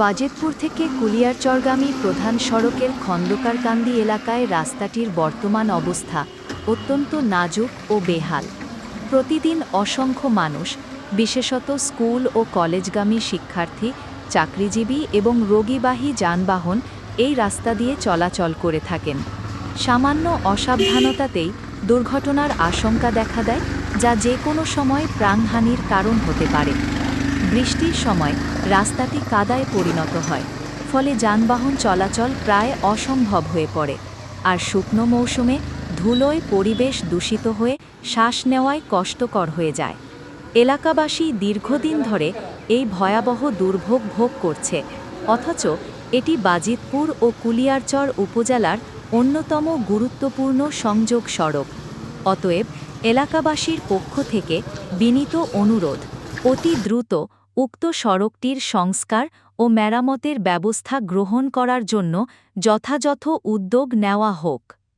বাজেতপুর থেকে কুলিয়ারচরগামী প্রধান সড়কের খন্দকারকান্দি এলাকায় রাস্তাটির বর্তমান অবস্থা অত্যন্ত নাজুক ও বেহাল। প্রতিদিন অসংখ্য মানুষ, বিশেষত স্কুল ও কলেজগামী শিক্ষার্থী, চাকরিজীবী এবং রোগীবাহী যানবাহন এই রাস্তা দিয়ে চলাচল করে থাকেন। সামান্য অসাবধানতাতেই দুর্ঘটনার আশঙ্কা দেখা দেয়, যা যে কোনো সময় প্রাণহানির কারণ হতে পারে। বৃষ্টির সময় রাস্তাটি কাদায় পরিণত হয়, ফলে যানবাহন চলাচল প্রায় অসম্ভব হয়ে পড়ে আর শুকনো মৌসুমে ধুলোয় পরিবেশ দূষিত হয়ে শ্বাস নেওয়ায় কষ্টকর হয়ে যায়। এলাকাবাসী দীর্ঘদিন ধরে এই ভয়াবহ দুর্ভোগ ভোগ করছে, অথচ এটি বাজিতপুর ও কুলিয়ারচর উপজেলার অন্যতম গুরুত্বপূর্ণ সংযোগ সড়ক। অতএব এলাকাবাসীর পক্ষ থেকে বিনীত অনুরোধ। অতি দ্রুত উক্ত সড়কটির সংস্কার ও মেরামতের ব্যবস্থা গ্রহণ করার জন্য যথাযথ উদ্যোগ নেওয়া হোক।